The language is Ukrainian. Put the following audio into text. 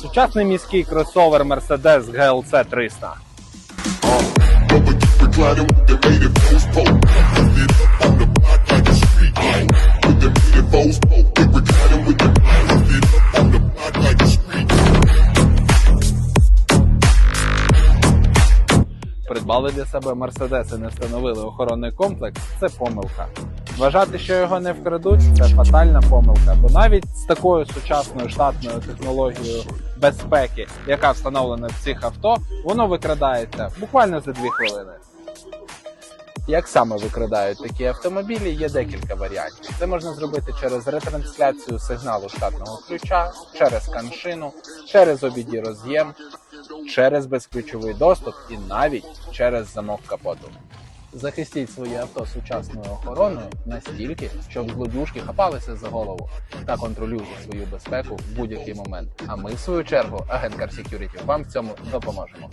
Сучасний міський кросовер Mercedes GLC 300. Reclining with the native foes poke. Lifted up on the block like a street light. With the native foes poke. They reclining with the lifted up on the block like a street Придбали для себе і не встановили охоронний комплекс це помилка. Вважати, що його не вкрадуть, це фатальна помилка, бо навіть з такою сучасною штатною технологією безпеки, яка встановлена в цих авто, воно викрадається буквально за 2 хвилини. Як саме викрадають такі автомобілі, є декілька варіантів. Це можна зробити через ретрансляцію сигналу штатного ключа, через каншину, через обіді роз'єм, через безключовий доступ і навіть через замок капоту. Захистіть своє авто сучасною охороною настільки, щоб злодюжки хапалися за голову та контролюйте свою безпеку в будь-який момент. А ми, в свою чергу, агент Car Security, вам в цьому допоможемо.